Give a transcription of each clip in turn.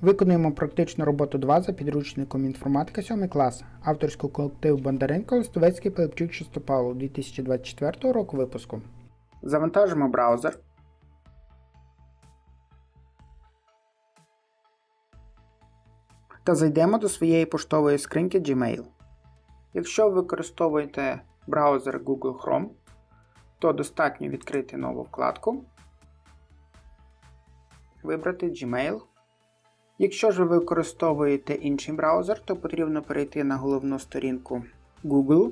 Виконуємо практичну роботу 2 за підручником інформатика 7 клас авторського колективу Бондаренко Листовецький Пилипчук Чистопавло 2024 року випуску. Завантажимо браузер. Та зайдемо до своєї поштової скриньки Gmail. Якщо ви використовуєте браузер Google Chrome, то достатньо відкрити нову вкладку, вибрати Gmail. Якщо ж ви використовуєте інший браузер, то потрібно перейти на головну сторінку Google.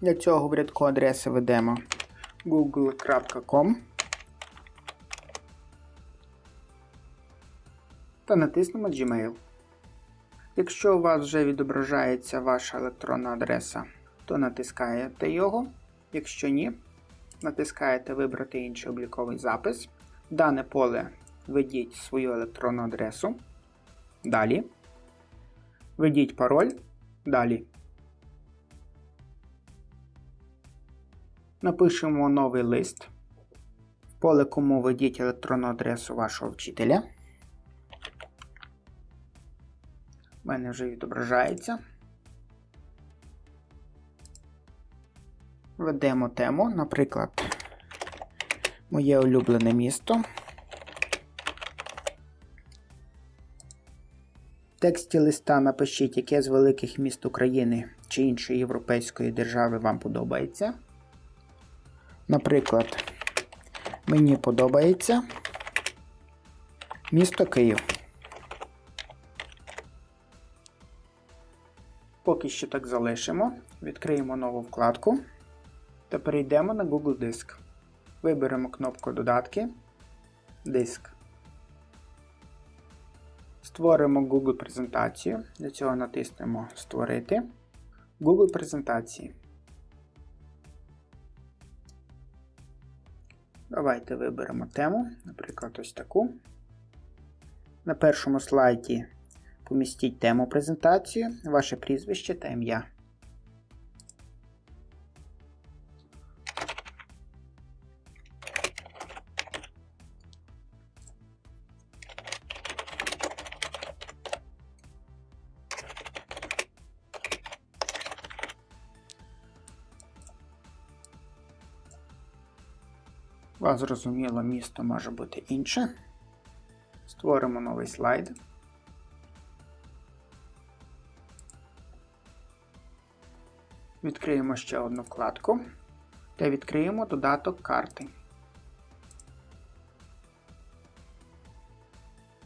Для цього в рядку адреси ведемо google.com та натиснемо Gmail. Якщо у вас вже відображається ваша електронна адреса, то натискаєте його. Якщо ні, натискаєте Вибрати інший обліковий запис. В дане поле введіть свою електронну адресу. Далі. Введіть пароль. Далі. Напишемо новий лист. В поле кому введіть електронну адресу вашого вчителя. У мене вже відображається. Введемо тему, наприклад, моє улюблене місто. Тексті листа напишіть, яке з великих міст України чи іншої європейської держави вам подобається. Наприклад, мені подобається місто Київ. Поки що так залишимо. Відкриємо нову вкладку та перейдемо на Google Диск. Виберемо кнопку Додатки, Диск. Створимо Google презентацію. Для цього натиснемо Створити. Google презентації. Давайте виберемо тему, наприклад, ось таку. На першому слайді помістіть тему презентації, ваше прізвище та ім'я. Вас зрозуміло, місто може бути інше. Створимо новий слайд. Відкриємо ще одну вкладку та відкриємо додаток карти.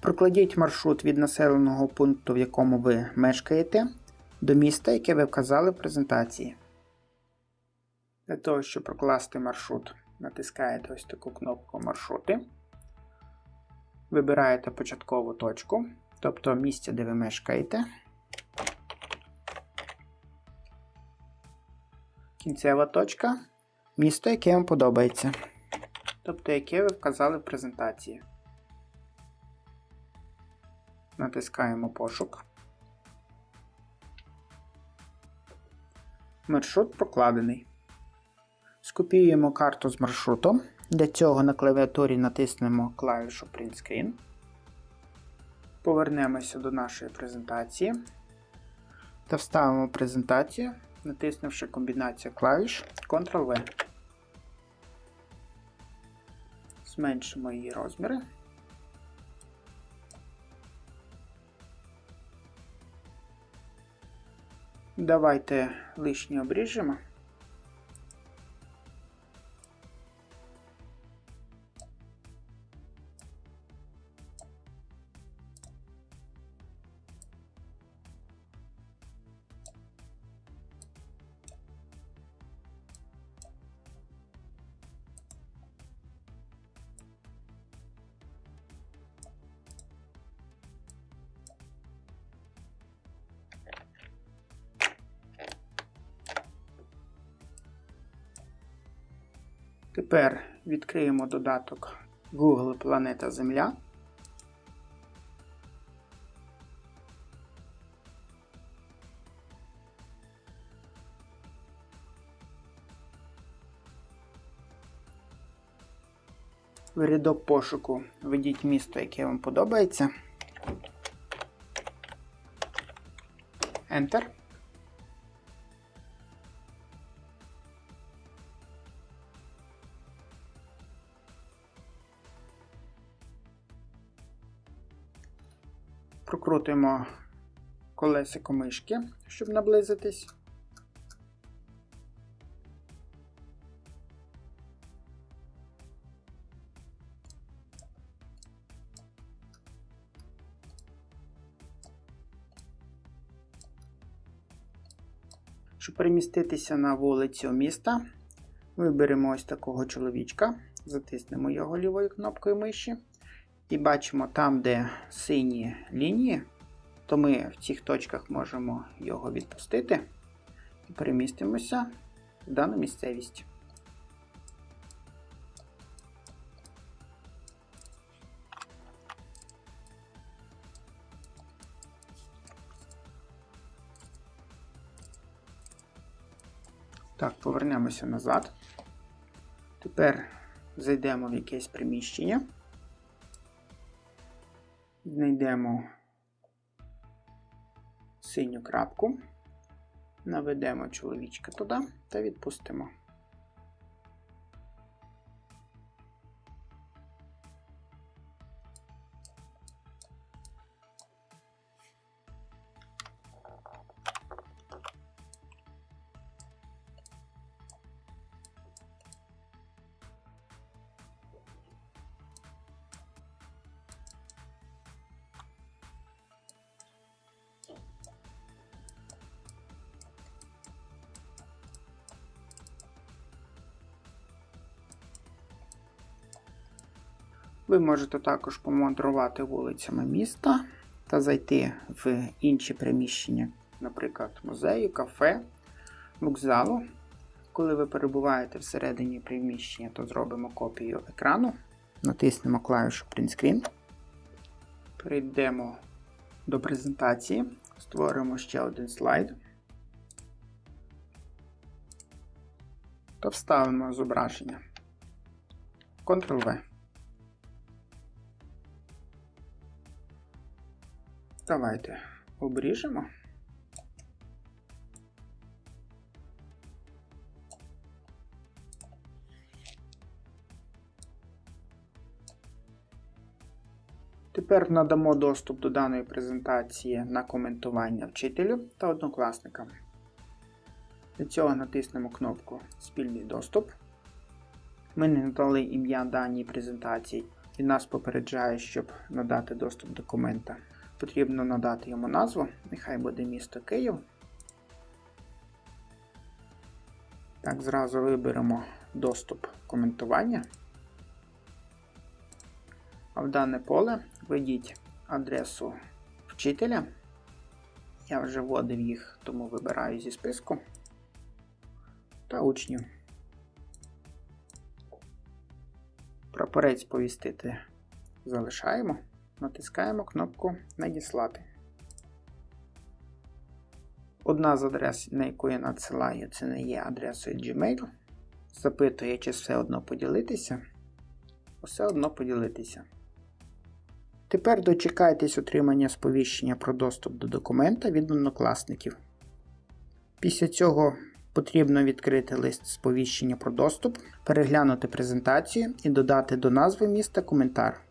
Прокладіть маршрут від населеного пункту, в якому ви мешкаєте, до міста, яке ви вказали в презентації. Для того, щоб прокласти маршрут, натискаєте ось таку кнопку Маршрути. Вибираєте початкову точку, тобто місце, де ви мешкаєте. Кінцева точка місто, яке вам подобається. Тобто, яке ви вказали в презентації. Натискаємо пошук. Маршрут прокладений. Скопіюємо карту з маршрутом. Для цього на клавіатурі натиснемо клавішу Print Screen. Повернемося до нашої презентації та вставимо презентацію, натиснувши комбінацію клавіш Ctrl-V. Зменшимо її розміри. Давайте лишнє обріжемо. Тепер відкриємо додаток Google Планета Земля. В рядок пошуку введіть місто, яке вам подобається. Enter. Прокрутимо колесико мишки, щоб наблизитись. Щоб переміститися на вулицю міста, виберемо ось такого чоловічка, затиснемо його лівою кнопкою миші. І бачимо там, де сині лінії, то ми в цих точках можемо його відпустити і перемістимося в дану місцевість. Так, повернемося назад. Тепер зайдемо в якесь приміщення. Знайдемо синю крапку, наведемо чоловічка туди та відпустимо. Ви можете також помандрувати вулицями міста та зайти в інші приміщення, наприклад, музею, кафе, вокзалу. Коли ви перебуваєте всередині приміщення, то зробимо копію екрану, натиснемо клавішу Print Screen, перейдемо до презентації, створимо ще один слайд та вставимо зображення. Ctrl-V. Давайте обріжемо. Тепер надамо доступ до даної презентації на коментування вчителю та однокласникам. Для цього натиснемо кнопку Спільний доступ. Ми не надали ім'я даній презентації, і нас попереджає, щоб надати доступ документа. Потрібно надати йому назву, нехай буде місто Київ. Так, зразу виберемо доступ коментування. А в дане поле введіть адресу вчителя. Я вже вводив їх, тому вибираю зі списку та учнів. Прапорець повістити залишаємо натискаємо кнопку Надіслати. Одна з адрес, на яку я надсилаю, це не є адресою Gmail. Запитує, чи все одно поділитися. Все одно поділитися. Тепер дочекайтесь отримання сповіщення про доступ до документа від однокласників. Після цього потрібно відкрити лист сповіщення про доступ, переглянути презентацію і додати до назви міста коментар.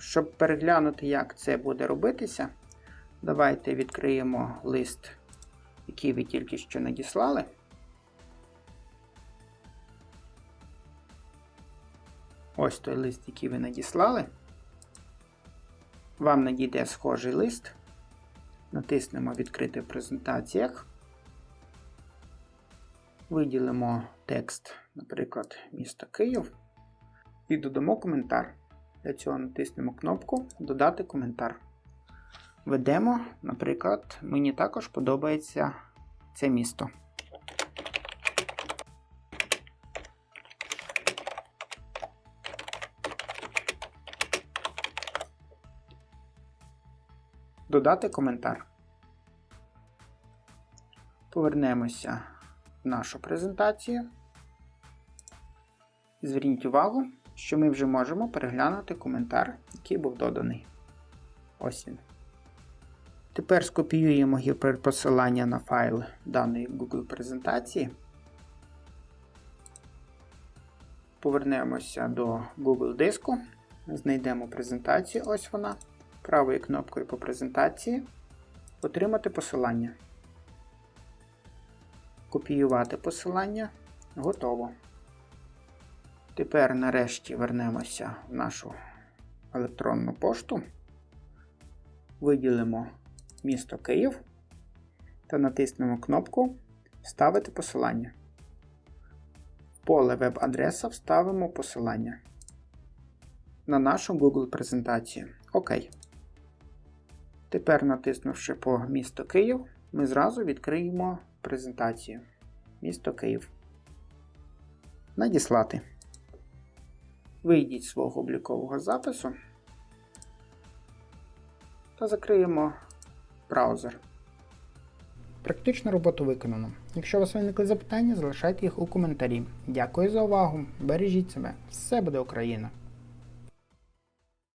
Щоб переглянути, як це буде робитися, давайте відкриємо лист, який ви тільки що надіслали. Ось той лист, який ви надіслали. Вам надійде схожий лист. Натиснемо Відкрити в презентаціях. Виділимо текст, наприклад, місто Київ, і додамо коментар. Для цього натиснемо кнопку Додати коментар. Ведемо, наприклад, мені також подобається це місто. Додати коментар. Повернемося в нашу презентацію. Зверніть увагу, що ми вже можемо переглянути коментар, який був доданий. Ось він. Тепер скопіюємо гіперпосилання на файл даної Google презентації. Повернемося до Google диску. Знайдемо презентацію, ось вона. Правою кнопкою по презентації. Отримати посилання. Копіювати посилання. Готово. Тепер нарешті вернемося в нашу електронну пошту. Виділимо місто Київ та натиснемо кнопку Вставити посилання. В поле веб-адреса вставимо посилання на нашу Google презентацію. ОК. Тепер, натиснувши по місто Київ, ми зразу відкриємо презентацію. Місто Київ. Надіслати. Вийдіть з свого облікового запису та закриємо браузер. Практичну роботу виконано. Якщо у вас виникли запитання, залишайте їх у коментарі. Дякую за увагу. Бережіть себе. Все буде Україна!